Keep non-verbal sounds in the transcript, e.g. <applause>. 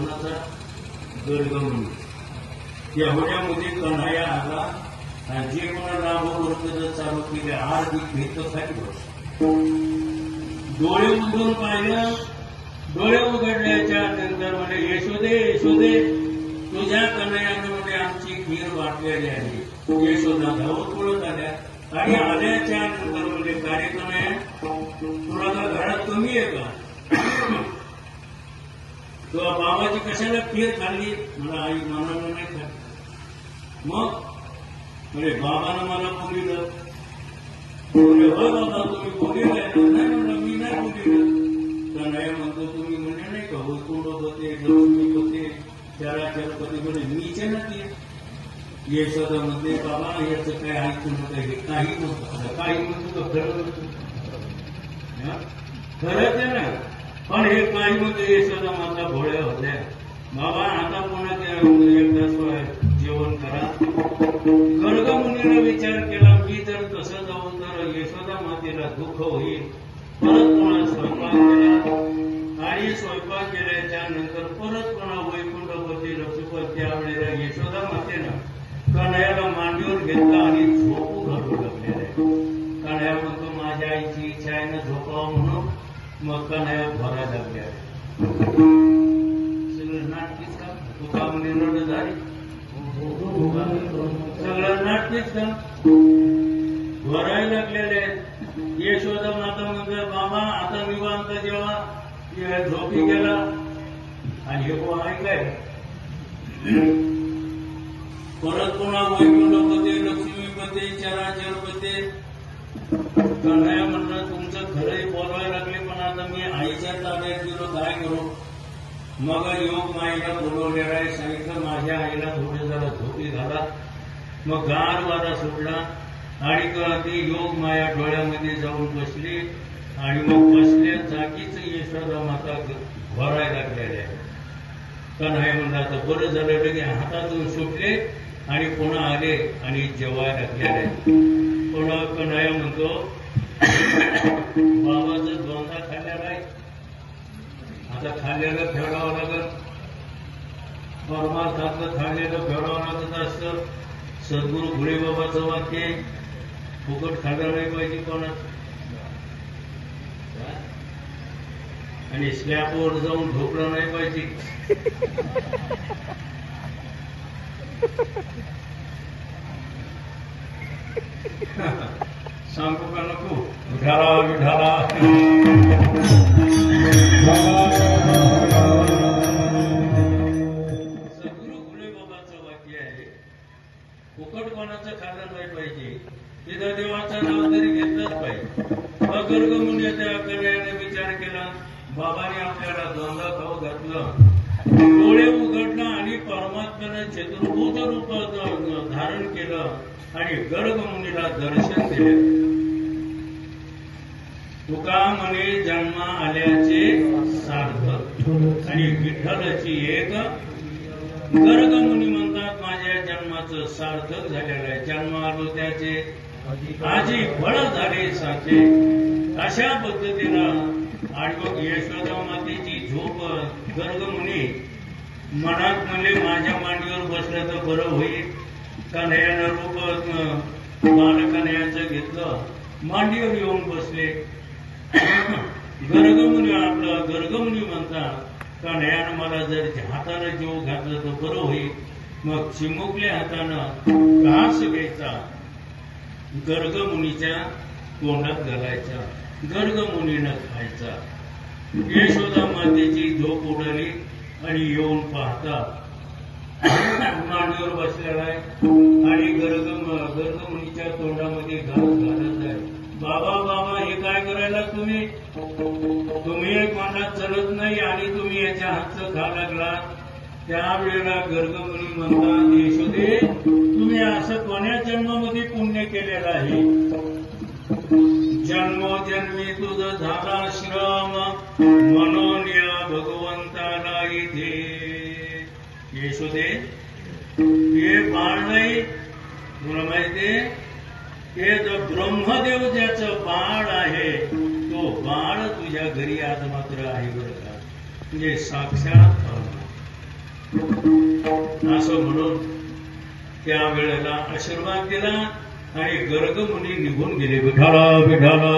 शासनाचा गर्ग म्हणून. एवढ्यामध्ये कन्हैया आला आणि जे कोणा नाम वर्तन चालू केले आर्थिक भेट खाली बस डोळे उघडून पाहिलं. डोळे उघडल्याच्या नंतर म्हणे यशोदे यशोदे तुझ्या कन्हयाने आमची खीर वाटलेली आहे. यशोदा धावत पळत आल्या. आणि आल्याच्यानंतर म्हणजे कार्यक्रम आहे. तुला घरात कमी आहे का तुला बाबाची कशाला खीर खाल्ली मला आई मनानं नाही खाल्ली मग? म्हणजे बाबानं मला बोलिलं बोलले हो बाबा तुम्ही बोलिलं नाही म्हणलं मी नाही बोलिलं तर नाही म्हणतो तुम्ही म्हणजे नाही का हो तोडत होते लक्ष्मी होते त्याला चरपती म्हणजे मीचे ना ते यशोदा म्हणते बाबा याचं काय ऐकू नका हे काही नव्हतं. काही म्हणतो तर खरं खरं ते नाही. पण हे काही म्हणते यशोदा माझा भोळ्या होत्या. बाबा आता पुन्हा त्या एकदा जेवण करा. गर्ग मुनीनं विचार केला मी जर तसं जाऊन तर यशोदा मातेला दुःख होईल परत पुन्हा स्वयंपाक केला? आणि स्वयंपाक केल्याच्यानंतर परत पुन्हा वैकुंठपती लक्ष्मीपती त्यावेळेला यशोदा मातेनं कन्हया मग कन्हैया भरायला लागले आहे सगळं नाटकीच का? तुका रड झाली. सगळं नाटकीच का? भरायला लागलेले आहेत. यशोदा माता म्हणजे बाबा आता निवांत जेव्हा हे झोपी गेला. आणि हे कोण ऐकाय परत पुन्हा वैकुंठपती लक्ष्मीपती चराचरपती. कन्हैया म्हणलं तुमचं खरंही बोलवायला मी आईच्या ताब्यात गेलो काय करू? मग योग माईला बोलवलेला आहे. सांगितलं माझ्या आईला थोडे जरा झोपी झाला मग गार वारा सुटला आणि क- ती योग माया डोळ्यामध्ये जाऊन बसली आणि मग बसल्या जागीच यशोदा माता भरायला लागलेल्या आहे कन्हैया म्हणला आता बरं झालं की हातातून सुटले आणि पुन्हा आले आणि जेवायला लागलेले आहेत. पुन्हा कन्हैया म्हणतो बाबाचं दोनदा खाल्लेला आहे आता खाल्लेलं फेडावं लागत परमार्थातलं खाल्लेलं फेडावं लागत असतं सद्गुरू भुळे बाबाचं वाक्य फुकट खाल्लं नाही पाहिजे कोणा आणि स्लॅबवर जाऊन झोपलं नाही पाहिजे. सांगू का नको? विठाला विढाला फुकट कोणाचं खाल्लं नाही पाहिजे. तिथं देवाचं नाव तरी घेतलंच पाहिजे. अगर्ग मुनी त्या कन्याने विचार केला बाबाने आपल्याला दोनदा खाऊ घातलं. डोळे उघडलं आणि परमात्म्याने चतुर्भूत रूप धारण केलं आणि गर्ग मुनीला दर्शन दिले. तुका म्हणे जन्म आल्याचे सार्थ आणि विठ्ठलाची एक गर्ग मुनी म्हणतात माझ्या जन्माचं सार्थक झालेलं आहे. जन्म आलो त्याचे आजी फळ झाले साचे. अशा पद्धतीनं आणि यशोदा मातेची झोप गर्ग मुनी मनात म्हणले माझ्या मांडीवर बसलं तर बरं होईल. कन्हयानं रूप बालकन्हैयाचं घेतलं. मांडीवर येऊन बसले. <coughs> गर्गमुनी आपलं गर्गमुनी म्हणतात का कन्हैयानं मला जर हातानं जीव घातलं तर बरं होईल. मग चिमुकल्या हातानं घास घ्यायचा. गर्गमुनीच्या तोंडात घालायचा. गर्गमुनीनं खायचा. यशोदा मातेची झोप उडाली आणि येऊन पाहता मांडीवर बसलेला आहे आणि गर्ग गर्गमुनीच्या तोंडामध्ये घास घालत आहे. बाबा बाबा हे काय करायला तुम्ही. तुम्ही एक चलत नाही आणि तुम्ही याच्या हातचं खा लागला. त्यावेळेला गर्गमुनी म्हणतात यशोदे तुम्ही असं कोण्या जन्मामध्ये पुण्य केलेलं आहे? जन्मोजन्मी तुझ झाला श्रम म्हणून या भगवंताला इथे. यशोदे हे बाळ नाही. तुला माहितीये हे जो ब्रह्मदेव ज्याचं बाळ आहे तो बाळ तुझ्या घरी आज मात्र आहे बरं का? म्हणजे साक्षात परमात्मा. असं म्हणून त्या वेळेला आशीर्वाद दिला आणि गर्ग मुनी निघून गेले. विठाला विठाला